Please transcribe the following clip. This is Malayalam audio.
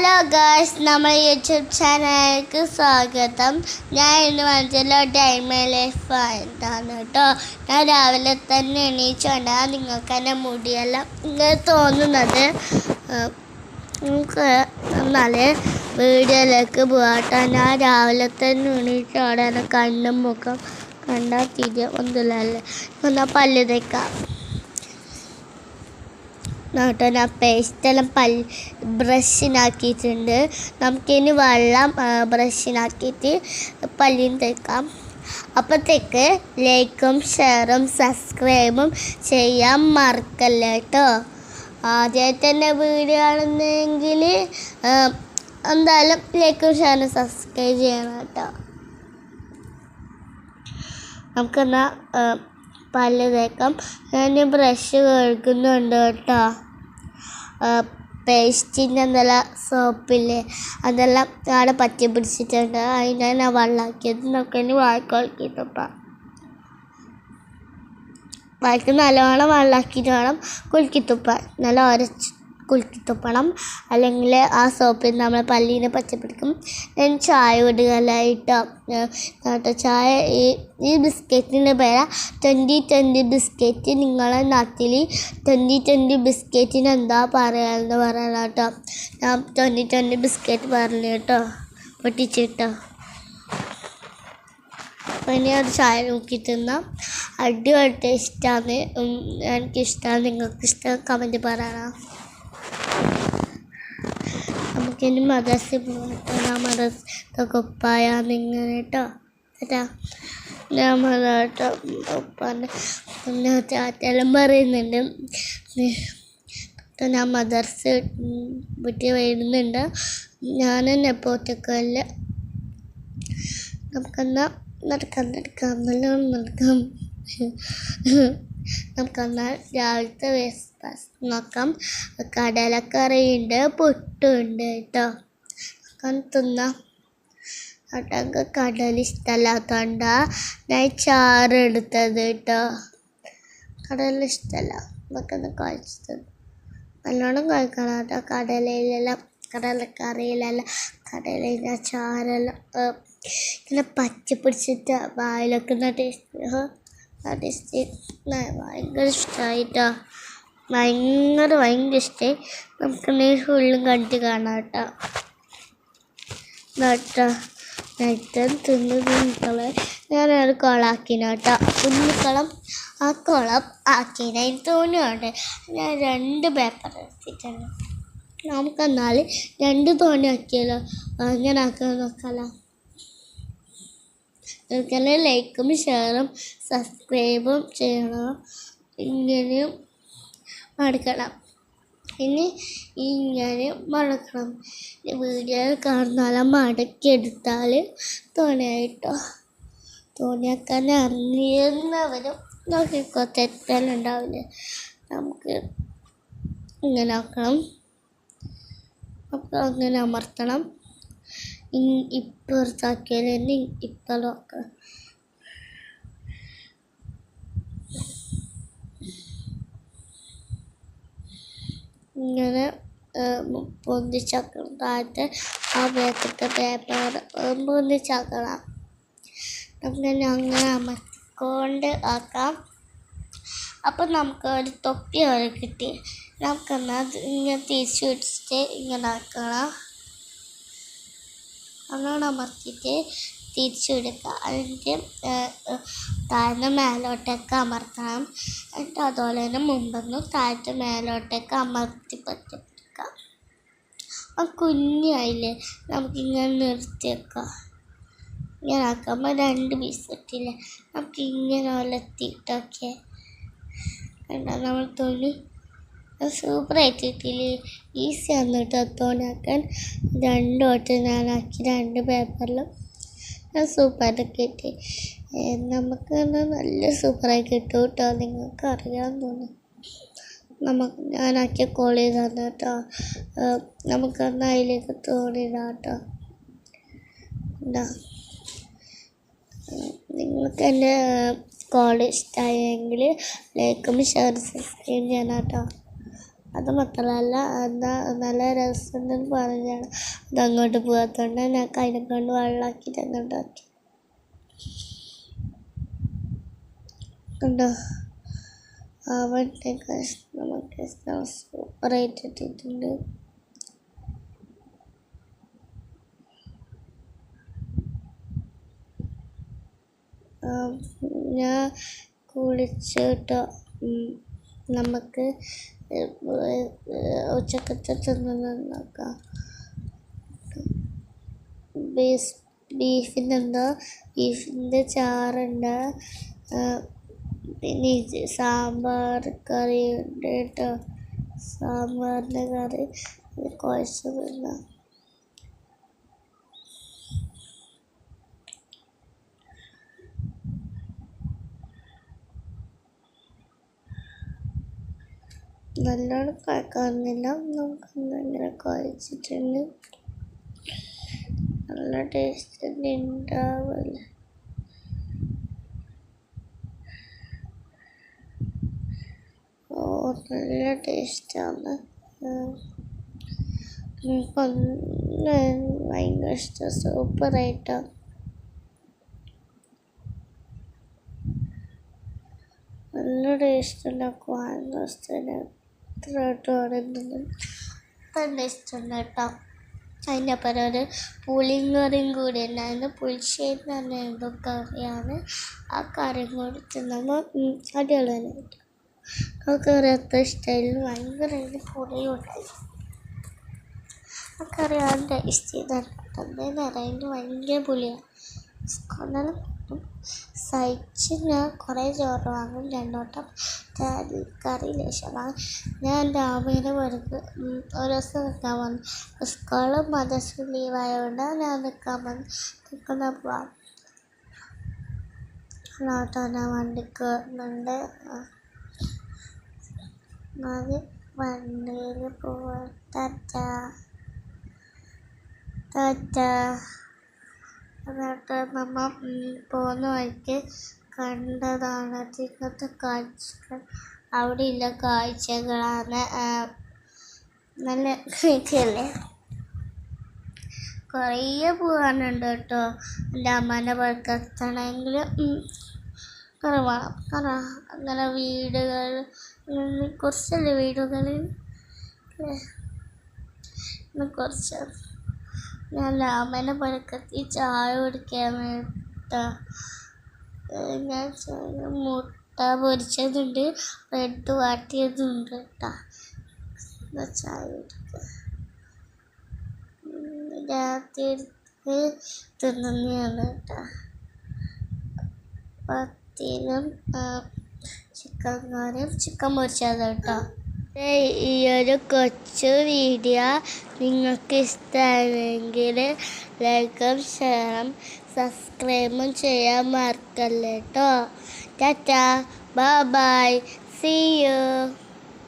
ഹലോ ഗേൾസ് നമ്മുടെ യൂട്യൂബ് ചാനലിലേക്ക് സ്വാഗതം. ഞാൻ ഇന്ന് മനസ്സിലോ ഡൈമ ലൈഫ് എന്താണ് കേട്ടോ. ഞാൻ രാവിലെ തന്നെ എണീച്ചുകൊണ്ടാണ് നിങ്ങൾക്ക് എന്റെ മുടിയെല്ലാം ഇങ്ങനെ തോന്നുന്നത്. നമുക്ക് എന്നാൽ വീഡിയോയിലേക്ക് പോകട്ടെ ഞാൻ രാവിലെ തന്നെ എണീച്ചോടെ കണ്ണും മുഖം കണ്ടാൽ തിരിയ ഒന്നുമില്ലല്ലേ എന്നാൽ പല്ല് തേക്കാം. കേട്ടോ. ഞാൻ പേസ്റ്റെല്ലാം പൽ ബ്രഷിനാക്കിയിട്ടുണ്ട് നമുക്കിനി വെള്ളം ബ്രഷിനാക്കിയിട്ട് പല്ലിന് തേക്കാം. അപ്പോഴത്തേക്ക് ലൈക്കും ഷെയറും സബ്സ്ക്രൈബും ചെയ്യാൻ മറക്കല്ല കേട്ടോ. ആദ്യമായിട്ട് തന്നെ വീഡിയോ ആണെന്നെങ്കിൽ എന്തായാലും ലൈക്കും ഷെയറും സബ്സ്ക്രൈബ് ചെയ്യണം കേട്ടോ. നമുക്കെന്നാൽ പല്ല് തേക്കാം. ഞാൻ ബ്രഷ് കഴുകുന്നുണ്ട് കേട്ടോ. പേസ്റ്റിന്റെ നല്ല സോപ്പില്ലേ അതെല്ലാം അവിടെ പറ്റി പിടിച്ചിട്ടുണ്ട്. അതിനാണ് ഞാൻ വെള്ളമാക്കിയത് എന്നൊക്കെ ഇനി വാഴക്കുളക്കിട്ടപ്പം വാഴക്ക് നല്ലോണം വെള്ളമാക്കിയിട്ട് വേണം കുലുക്കിത്തുപ്പാൻ നല്ല ഉരച്ച് കുലുക്കിത്തുപ്പണം അല്ലെങ്കിൽ ആ സോപ്പിൽ നമ്മൾ പല്ലിനെ പച്ചപ്പിടിക്കും. ഞാൻ ചായ വിടുകലായിട്ടോ കേട്ടോ ചായ ഈ ഈ ബിസ്ക്കറ്റിന്റെ പേരാ ട്വന്റി ട്വന്റി ബിസ്ക്കറ്റ് നിങ്ങളെ നാട്ടിൽ ട്വന്റി ട്വന്റി ബിസ്ക്കറ്റിന് എന്താ പറയാന്ന് പറയണം കേട്ടോ. ഞാൻ ട്വന്റി ട്വന്റി ബിസ്ക്കറ്റ് പറഞ്ഞു കേട്ടോ പൊട്ടിച്ചിട്ടോ പിന്നെ അത് ചായ നോക്കി തിന്നാം. അടിപൊളി ടേസ്റ്റാണ് എനിക്കിഷ്ടമാണ് നിങ്ങൾക്ക് ഇഷ്ടം കമന്റ് പറയണം മദർസിൽ പോകട്ടെ ഞാൻ മദർസ് കുപ്പായ ഇങ്ങനെ കേട്ടോ ഞാൻ മദാട്ടോ ഉപ്പാന്റെ ചാറ്റെല്ലാം പറയുന്നുണ്ട്. ഞാൻ മദർസ് വീട്ടിൽ വരുന്നുണ്ട്. ഞാൻ തന്നെ പോറ്റക്കല്ല നമുക്കെന്നാ നടക്കാൻ നടക്കാം. നല്ലോണം നടക്കാം. നമുക്കെന്നാൽ രാവിലത്തെ ബ്രേക്ക്ഫാസ്റ്റ് നോക്കാം. കടലക്കറിയുണ്ട് പുട്ടുണ്ട് കേട്ടോ. നമുക്ക് തിന്നാം. അട്ടക്ക് കടൽ ഇഷ്ടമല്ലാത്തതുകൊണ്ടാണ് ഞാൻ ചാറ് എടുത്തത് കേട്ടോ. കടൽ ഇഷ്ടമല്ല. നമുക്കൊന്ന് കഴിച്ചത് നല്ലോണം കഴിക്കണം കേട്ടോ. കടലയിലെല്ലാം കടലക്കറിയിലെല്ലാം കടലിന്റെ ചാറെല്ലാം ഇങ്ങനെ പച്ച പിടിച്ചിട്ട് വായിലൊക്കെ ടേസ്റ്റ് ആ ടേസ്റ്റ് ഭയങ്കര ഇഷ്ടമായിട്ടോ ഭയങ്കര ഭയങ്കര ഇഷ്ടമായി നമുക്ക് ഫുള്ളും കണ്ടിട്ട് കാണാം കേട്ടോ. കേട്ടോ നൈറ്റം തിന്ന് തിന്നിക്കളെ ഞാനൊരു കുളമാക്കിന കേട്ടോ. ഉണ്ണിക്കളം ആ കുളം ആക്കിന എനിക്ക് ഞാൻ രണ്ട് പേപ്പർ എടുത്തിട്ടുണ്ട്. നമുക്കെന്നാൽ രണ്ട് തോണി ആക്കിയല്ലോ അങ്ങനെ ആക്കാൻ നോക്കാലോ. നിങ്ങൾക്കെന്നെ ലൈക്കും ഷെയറും സബ്സ്ക്രൈബും ചെയ്യണം. ഇങ്ങനെയും മടക്കണം ഇനി ഇങ്ങനെ മടക്കണം വീഡിയോ കാണുന്നാല മടക്കിയെടുത്താൽ തോണിയായിട്ടോ? തോണിയാക്കാൻ അറിയുന്നവരും നോക്കിക്കോ തെറ്റലുണ്ടാവില്ല? നമുക്ക് ഇങ്ങനെ ആക്കണം. അപ്പോൾ അങ്ങനെ അമർത്തണം. ഇപ്പുറത്താക്കിയാൽ തന്നെ ഇപ്പുറം ഇങ്ങനെ പൊന്തിച്ചാക്കണം താഴത്തെ ആ ബാക്കത്തെ പേപ്പർ പൊന്തിച്ചാക്കണം അങ്ങനെ അങ്ങനെ അമർത്തിക്കൊണ്ട് ആക്കാം. അപ്പം നമുക്ക് ഒരു തൊപ്പി വരെ കിട്ടി. നമുക്കെന്നാൽ ഇങ്ങനെ തിരിച്ചു പിടിച്ചിട്ട് ഇങ്ങനെ ആക്കണം. അങ്ങനെ അമർത്തിയിട്ട് തിരിച്ചു വിടുക അതിന്റെ താഴ്ന്ന മേലോട്ടേക്ക് അമർത്തണം. എന്നിട്ട് അതുപോലെ തന്നെ മുമ്പൊന്ന് താഴ്ത്ത മേലോട്ടേക്ക് അമർത്തി പറ്റിപ്പിടിക്കുക ആ കുഞ്ഞായില്ലേ നമുക്കിങ്ങനെ നിർത്തി വെക്കാം ഇങ്ങനെ ആക്കുമ്പോൾ രണ്ട് പീസ് കിട്ടില്ലേ നമുക്ക് ഇങ്ങനെ ഒലത്തിയിട്ടൊക്കെ കണ്ടോ നമ്മൾ തുണി സൂപ്പറായിട്ട് ആയിട്ടിട്ടില്ല? ഈസി ആണ് കേട്ടോ തോണിയാക്കാൻ രണ്ട് വട്ടം ഞാനാക്കി രണ്ട് പേപ്പറിലും ഞാൻ സൂപ്പറായിട്ട് കിട്ടി നമുക്ക് തന്നെ നല്ല സൂപ്പറായി കിട്ടും കേട്ടോ. നിങ്ങൾക്ക് അറിയാമെന്ന് തോന്നുന്നു. നമുക്ക് ഞാനാക്കിയ കോളി തന്നെ കേട്ടോ. നമുക്ക് തന്നെ അതിലേക്ക് തോന്നിടാം കേട്ടോ. എന്താ നിങ്ങൾക്ക് എന്റെ കോൾ ഇഷ്ടമായെങ്കിൽ ലൈക്കും ഷെയർ സബ്സ്ക്രൈബ് ചെയ്യണം കേട്ടോ. അത് മാത്രമല്ല എന്താ നല്ല രസമുണ്ടെന്ന് പറഞ്ഞാണ് അത് അങ്ങോട്ട് പോകാത്തതുകൊണ്ട് ഞാൻ കൈനെ കൊണ്ട്? വെള്ളമാക്കിയിട്ട് അങ്ങോട്ട് ആക്കി കണ്ടോ അവന്റെ നമുക്ക് സൂപ്പറായിട്ട് ഇട്ടിട്ടുണ്ട് ഞാൻ കുളിച്ചിട്ടോ നമുക്ക് ഉച്ചക്കത്തെ തിന്നുന്ന നോക്കാം ബീഫ് ബീഫിനെന്തോ? ബീഫിന്റെ ചാറുണ്ട്. പിന്നെ സാമ്പാർ കറി ഉണ്ട് കേട്ടോ സാമ്പാറിന്റെ കറി കുഴച്ചതുണ്ട് നല്ലോണം കുഴക്കാറുന്നില്ല നമുക്ക് ഇങ്ങനെ കുഴച്ചിട്ടുണ്ട് നല്ല ടേസ്റ്റ് തന്നെ ഉണ്ടാവില്ല ഓ നല്ല ടേസ്റ്റാണ് ഭയങ്കര ഇഷ്ടം. സൂപ്പറായിട്ടാണ് നല്ല ടേസ്റ്റ് ഉണ്ടാക്കും ആദ്യ ദിവസത്തിന് വട്ടം പറയുന്നത് നല്ല ഇഷ്ടമുണ്ട് കേട്ടോ. അതിന്റെ അപ്പുറം ഒരു പുളിയും കറിയും കൂടി ഉണ്ടായിരുന്നു. പുളിശ്ശേരി എന്ന് പറഞ്ഞ എന്തോ കറിയാണ്. ആ കറിയും കൂടി തിന്നുമ്പോൾ അടിയുള്ള ആ കറി അത്ര ഇഷ്ടമായിരുന്നു ഭയങ്കര പുളിയും ആ കറി ആ ടേസ്റ്റ് ചെയ്താണ് എന്തായാലും ഭയങ്കര പുളിയാണ് കൊണ്ടാലും സഹിച്ച് ഞാൻ കുറേ ചോറ് വാങ്ങും. രണ്ടോട്ടം കറി ലേശം വാങ്ങും ഞാൻ അമ്മേനെ വെറുതെ ഒരു ദിവസം നിൽക്കാൻ വന്നു. സ്കൂളും മദ്രസും ലീവായതുകൊണ്ട് ഞാൻ നിൽക്കാൻ വന്നു. നിൽക്കുന്നപ്പോൾ ഓട്ടോ ഞാൻ വണ്ടി കയറുന്നുണ്ട് അത് വണ്ടിയിൽ പോവാ. ടാറ്റ എന്നിട്ട് നമ്മ പോകുന്ന വഴിക്ക് കണ്ടതാണ്. അതിനകത്ത് കാഴ്ചകൾ അവിടെ ഇല്ല കാഴ്ചകളാണ് നല്ല കാഴ്ചയല്ലേ കുറേ പോകാനുണ്ട് കേട്ടോ. എന്റെ അമ്മേന്റെ പുറത്തെത്തണമെങ്കിൽ കുറവാണ് വേണം കാരണം അങ്ങനെ വീടുകൾ കുറച്ചല്ലേ വീടുകളിൽ കുറച്ച്. ഞാൻ അമ്മേന്റെ പഴക്കത്തിൽ ചായ കുടിക്കാൻ വേണ്ടിട്ടാ. ചായ മുട്ട പൊരിച്ചതുണ്ട്. ബ്രെഡ് വാട്ടിയതുണ്ട് കേട്ടോ ചായ രാത്രി എടുത്ത് തിന്നുന്നതാണ് കേട്ടോ പത്തിലും ചിക്കൻ കറിയും ചിക്കൻ പൊരിച്ചത് കേട്ടോ ഈ ഒരു കൊച്ചു വീഡിയോ നിങ്ങൾക്ക് ഇഷ്ടമാണെങ്കിൽ ലൈക്കും ഷെയറും സബ്സ്ക്രൈബും ചെയ്യാൻ മറക്കല്ലേട്ടോ. Tata bye bye see you.